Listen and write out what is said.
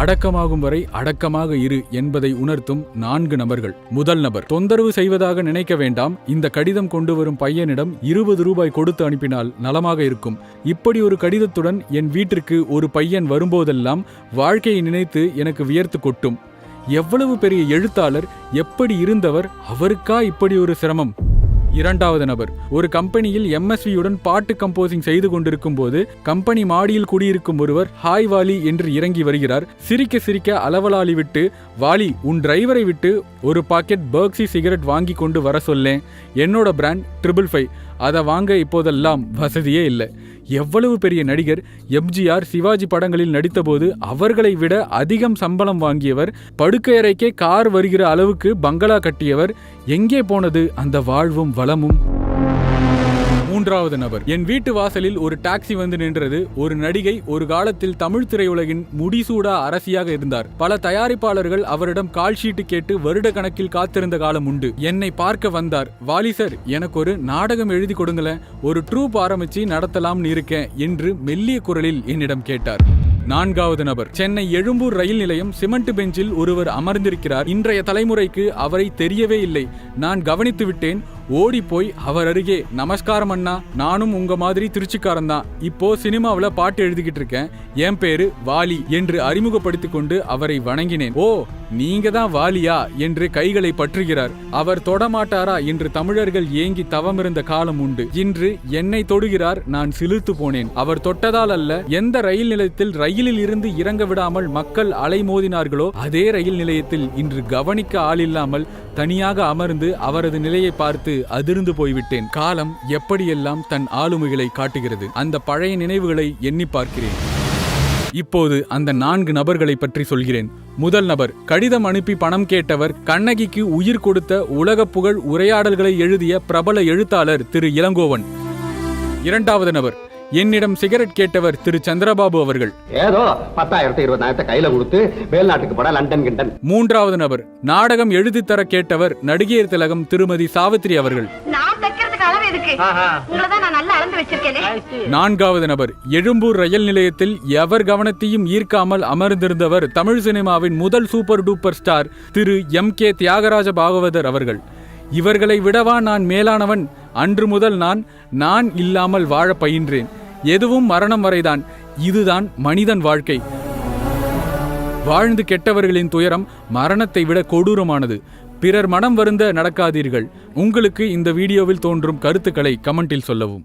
அடக்கமாகும் வரை அடக்கமாக இரு என்பதை உணர்த்தும் நான்கு நபர்கள். முதல் நபர் தொந்தரவு செய்வதாக நினைக்க வேண்டாம். இந்த கடிதம் கொண்டு வரும் பையனிடம் இருபது ரூபாய் கொடுத்து அனுப்பினால் நலமாக இருக்கும். இப்படி ஒரு கடிதத்துடன் என் வீட்டிற்கு ஒரு பையன் வரும்போதெல்லாம் வாழ்க்கையை நினைத்து எனக்கு வியர்த்து கொட்டும். எவ்வளவு பெரிய எழுத்தாளர் எப்படி இருந்தவர் அவருக்கா இப்படி ஒரு சிரமம்? இரண்டாவது நபர். ஒரு கம்பெனியில் எம்எஸ்வியுடன் பாட்டு கம்போசிங் செய்து கொண்டிருக்கும் போது கம்பெனி மாடியில் குடியிருக்கும் ஒருவர் ஹாய் வாலி என்று இறங்கி வருகிறார். சிரிக்க சிரிக்க அளவலாளி விட்டு வாலி உன் டிரைவரை விட்டு ஒரு பாக்கெட் பர்க்ஸி சிகரெட் வாங்கி கொண்டு வர சொல்லேன். என்னோட பிராண்ட் ட்ரிபிள் ஃபைவ். அதை வாங்க இப்போதெல்லாம் வசதியே இல்லை. எவ்வளவு பெரிய நடிகர் எம்ஜிஆர் சிவாஜி படங்களில் நடித்தபோது அவர்களை விட அதிகம் சம்பளம் வாங்கியவர் படுக்கையறைக்கே கார் வருகிற அளவுக்கு பங்களா கட்டியவர் எங்கே போனது அந்த வாழ்வும் வளமும்? மூன்றாவது நபர். என் வீட்டு வாசலில் ஒரு டாக்ஸி வந்து நின்றது. ஒரு நடிகை ஒரு காலத்தில் தமிழ் திரையுலகின் முடிசூடா அரசியாக இருந்தார். பல தயாரிப்பாளர்கள் அவரிடம் கால் ஷீட்டு கேட்டு வருட கணக்கில் காத்திருந்த காலம் உண்டு. என்னை பார்க்க வந்தார். வாலி சார் எனக்கு ஒரு நாடகம் எழுதி கொடுங்களேன். ஒரு ட்ரூப் ஆரம்பிச்சு நடத்தலாம்னு இருக்கேன் என்று மெல்லிய குரலில் என்னிடம் கேட்டார். நான்காவது நபர். சென்னை எழும்பூர் ரயில் நிலையம் சிமெண்ட் பெஞ்சில் ஒருவர் அமர்ந்திருக்கிறார். இன்றைய தலைமுறைக்கு அவரை தெரியவே இல்லை. நான் கவனித்து விட்டேன். ஓடி போய் அவர் அருகே நமஸ்காரம் அண்ணா நானும் உங்க மாதிரி திருச்சிக்காரன் தான். இப்போ சினிமாவில் பாட்டு எழுதிக்கிட்டு இருக்கேன். என் பேரு வாலி என்று அறிமுகப்படுத்திக் கொண்டு அவரை வணங்கினேன். ஓ நீங்க தான் வாலியா என்று கைகளை பற்றுகிறார். அவர் தொடமாட்டாரா என்று தமிழர்கள் ஏங்கி தவமிருந்த காலம் உண்டு. இன்று என்னை தொடுகிறார் நான் சிலிர்த்து போனேன். அவர் தொட்டதால் அல்ல எந்த ரயில் நிலையத்தில் ரயிலில் இருந்து இறங்க விடாமல் மக்கள் அலைமோதினார்களோ அதே ரயில் நிலையத்தில் இன்று கவனிக்க ஆளில்லாமல் தனியாக அமர்ந்து அவரது நிலையை பார்த்து அதிர்ந்து போய்விட்டேன். காலம் எப்படியெல்லாம் தன் ஆளுமைகளை காட்டுகிறது. அந்த பழைய நினைவுகளை எண்ணி பார்க்கிறேன். இப்போது அந்த நான்கு நபர்களை பற்றி சொல்கிறேன். முதல் நபர் கடிதம் அனுப்பி பணம் கேட்டவர் கண்ணகிக்கு உயிர் கொடுத்த உலக புகழ் உரையாடல்களை எழுதிய பிரபல எழுத்தாளர் திரு. இளங்கோவன். இரண்டாவது நபர் என்னிடம் சிகரெட் கேட்டவர் திரு. சந்திரபாபு அவர்கள். ஏதோ பத்தாயிரத்தி இருபதாயிரத்தை கையில கொடுத்து வெளிநாட்டுக்கு போட லண்டன் கிண்டன். மூன்றாவது நபர் நாடகம் எழுதித் தர கேட்டவர் நடிகையர் திலகம் திருமதி சாவித்ரி அவர்கள். உங்களை நான் நல்லா அளந்து வச்சிருக்கேனே. நான்காவது நபர் எழும்பூர் ரயில் நிலையத்தில் எவர் கவனத்தையும் ஈர்க்காமல் அமர்ந்திருந்தவர் தமிழ் சினிமாவின் முதல் super duper star Thiru M K Thyagaraja Bhagavathar அவர்கள். இவர்களை விடவா நான் மேலானவன்? அன்று முதல் நான் நான் இல்லாமல் வாழ பயின்றேன். எதுவும் மரணம் வரைதான். இதுதான் மனிதன் வாழ்க்கை. வாழ்ந்து கெட்டவர்களின் துயரம் மரணத்தை விட கொடூரமானது. பிறர் மனம் வருந்த நடக்காதீர்கள். உங்களுக்கு இந்த வீடியோவில் தோன்றும் கருத்துக்களை கமெண்டில் சொல்லவும்.